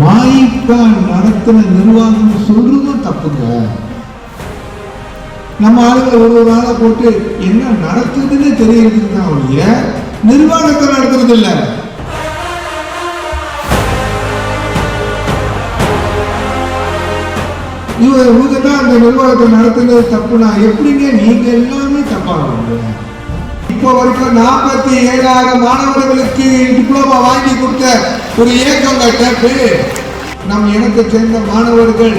மாயிக்கான் நடத்தின நிர்வாகம் சொல்றதும் தப்புங்க. நம்ம ஆளுங்க ஒரு ஒரு ஆளை போட்டு என்ன நடக்குதுன்னு தெரியறதுக்கு ஒழிய நிர்வாகத்தை நடத்துறது இல்ல இவ இவங்க தான் அந்த நிர்வாகத்தை நடத்துனது தப்புனா எப்படிங்க நீங்க எல்லாமே தப்பாக இப்போ வரைக்கும் நாற்பத்தி ஏழாயிரம் மாணவர்களுக்கு டிப்ளமா வாங்கி கொடுத்த ஒரு இயக்கம் கட்ட நம் இனத்தை சேர்ந்த மாணவர்கள்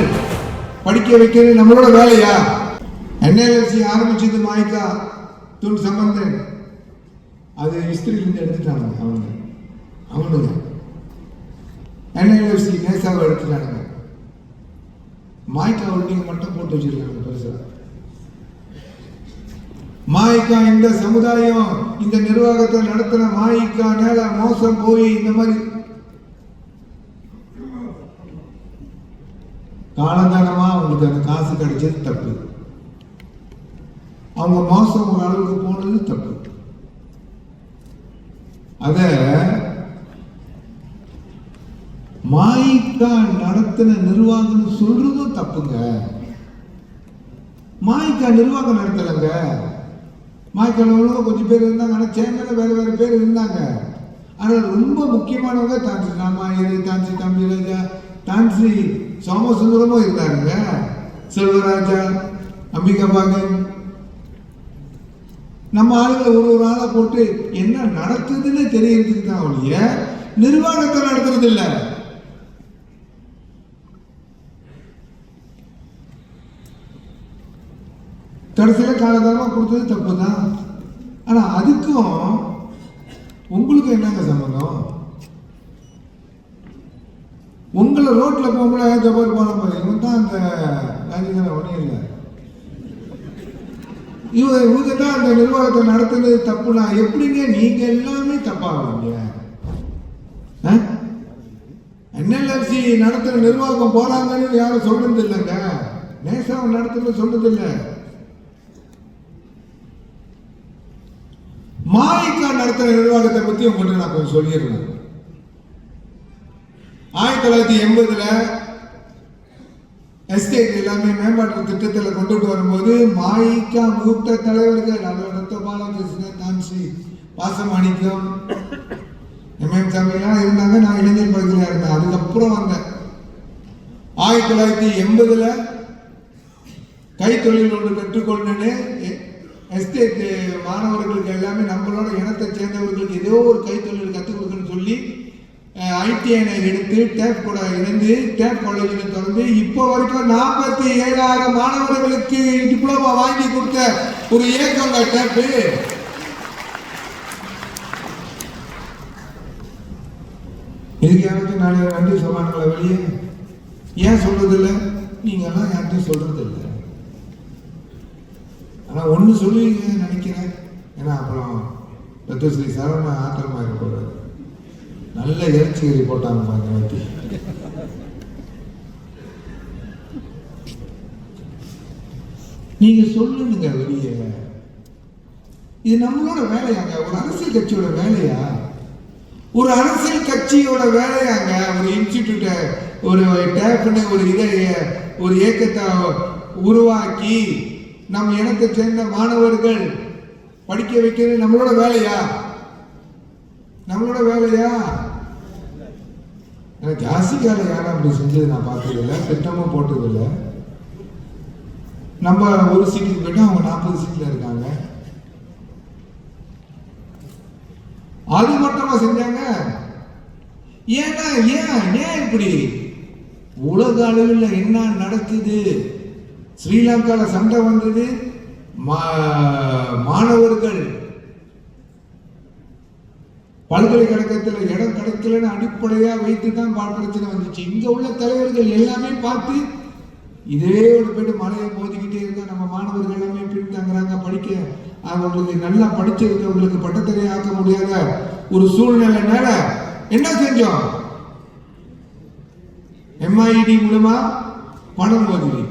படிக்க வைக்கிறது நம்மளோட வேலையா? என்ஐஎல்சி ஆரம்பிச்சது மாய்க்கா துன் சம்பந்தன். அது ஹிஸ்டரியிலேருந்து எடுத்துட்டாங்க அவங்க. அவனுங்க. என்ஐஎல்சி நேசாவை எடுத்துட்டாங்க மாய்க்கா ஹோல்டிங் மட்டும் போட்டு வச்சிருக்காங்க பெருசாக மாய்க்கா இந்த சமுதாயம் இந்த நிர்வாகத்தை நடத்தின மாய்க்கா மேல மோசம் போய் இந்த மாதிரி. காலந்தானமா அவங்களுக்கு அந்த காசு கிடைச்சது தப்பு. அவங்க மோசம் ஒரு அளவுக்கு போனது தப்பு. அத மாய்க்கா நடத்தின நிர்வாகம் சொல்றதும் தப்புங்க. மாய்க்கா நிர்வாகம் நடத்தலைங்க. மாய்க்கா கொஞ்சம் பேர் இருந்தாங்க. ஆனால் சேர்மன வேறு வேறு பேர் இருந்தாங்க. ஆனால் ரொம்ப முக்கியமானவங்க தான்சி ராமாயரு தான்சி தம்பிராஜா தான்சி சோமசுந்தரமும் இருந்தாருங்க. செல்வராஜா அம்பிகாபாகன் நம்ம ஆளுங்களை ஒரு ஒரு ஆளை போட்டு என்ன நடத்துதுன்னு தெரியறதுக்கு தான் ஒழிய நிர்வாகத்தை நடத்துறது இல்லை கடைசியில் காலகாலமா கொடுத்தது தப்பு தான் ஆனால் அதுக்கும் உங்களுக்கு என்னங்க சம்பந்தம்? உங்களை ரோட்டில் போகும்போது ஜபர் போன பாரு இவன் தான் அந்த ராஜேந்திரன் ஒன்றும் இல்லை இவங்க இவங்க தான் அந்த நிர்வாகத்தை நடத்துனது தப்புனா எப்படிங்க நீங்க எல்லாமே தப்பாவீங்க என்எல்எஃப்சி நடத்துகிற நிர்வாகம் போறாங்கன்னு யாரும் சொல்றது இல்லைங்க. நேசம் நடத்துறது சொல்றது இல்லை. மாயிக்கா நடத்துகிற நிர்வாகத்தை பத்தி உங்கள்கிட்ட நான் கொஞ்சம் சொல்லிடுறேன். ஆயிரத்தி தொள்ளாயிரத்தி எண்பதுல எஸ்டேட் எல்லாமே மேம்பாட்டு திட்டத்தில் கொண்டுட்டு வரும்போது மாயிக்கா மூத்த தலைவர்கள் அதோட பாலகிருஷ்ணன் தான்சி பாசமாணிக்கம் எம்எம் தமிழ்லாம் இருந்தாங்க. நான் இளைஞர் பகுதியில் இருந்தேன். அதுக்கப்புறம் வந்தேன். ஆயிரத்தி தொள்ளாயிரத்தி எண்பதுல கைத்தொழில் ஒன்று கற்றுக்கொள்ளணுன்னு எஸ்டேட்டு மாணவர்களுக்கு எல்லாமே நம்மளோட இனத்தை சேர்ந்தவர்களுக்கு ஏதோ ஒரு கைத்தொழில் கற்றுக் கொடுக்குன்னு சொல்லி ஐடிஐனை எடுத்து டேப் கூட இணைந்து டேப் காலேஜில் திறந்து இப்போ வரைக்கும் நாற்பத்தி ஏழாயிரம் மாணவர்களுக்கு டிப்ளமா வாங்கி கொடுத்த ஒரு இயக்கங்க டேப்பு இதுக்கு யாருக்கும் நாளைய நன்றி சொல்றாங்களா வெளியே? ஏன் சொல்றது இல்லை நீங்க எல்லாம் ஆனால் ஒன்று சொல்லுவீங்க நினைக்கிறேன். ஏன்னா அப்புறம் தத்துவஸ்ரீ சரவண ஆத்திரமா இருக்க நல்ல இறைச்சி கறி போட்டாங்க பாருங்க வாட்டி நீங்கள் சொல்லுங்க வெளியே. இது நம்மளோட வேலையாங்க. ஒரு அரசியல் கட்சியோட வேலையா? ஒரு அரசியல் கட்சியோட வேலையாங்க. ஒரு இன்ஸ்டிடியூட்டை ஒரு டேப்னு ஒரு இதை ஒரு இயக்கத்தை உருவாக்கி நம் இனத்தை சேர்ந்த மாணவர்கள் படிக்க வைக்கிறது நம்மளோட வேலையா? நம்மளோட வேலையா? எனக்கு ஜாஸ்திக்கால யாரும் அப்படி செஞ்சது நான் பார்த்ததில்லை திட்டமும் போட்டதில்லை. நம்ம ஒரு சீட்டுக்கு போயிட்டு அவங்க நாற்பது சீட்டில் இருக்காங்க. அது மட்டுமா செஞ்சாங்க? ஏன்னா ஏன் ஏன் இப்படி? உலக அளவில் என்ன நடக்குது? ஸ்ரீலங்கால சண்டை வந்தது மாணவர்கள். பல்கலைக்கழகத்தில் இடம் கிடைக்கலன்னு அடிப்படையா வைத்து தான் பிரச்சனை வந்துச்சு. இங்க உள்ள தலைவர்கள் எல்லாமே பார்த்து இதே ஒரு போயிட்டு மலையை மோதிக்கிட்டே இருந்தால் நம்ம மாணவர்கள் எல்லாமே பின்தங்குறாங்க படிக்க. அவங்களுக்கு நல்லா படிச்சிருக்கவங்களுக்கு பட்டத்தரை ஆக்க முடியாத ஒரு சூழ்நிலைனால என்ன செஞ்சோம்? எம்ஐடி மூலமா பணம் மோதுவி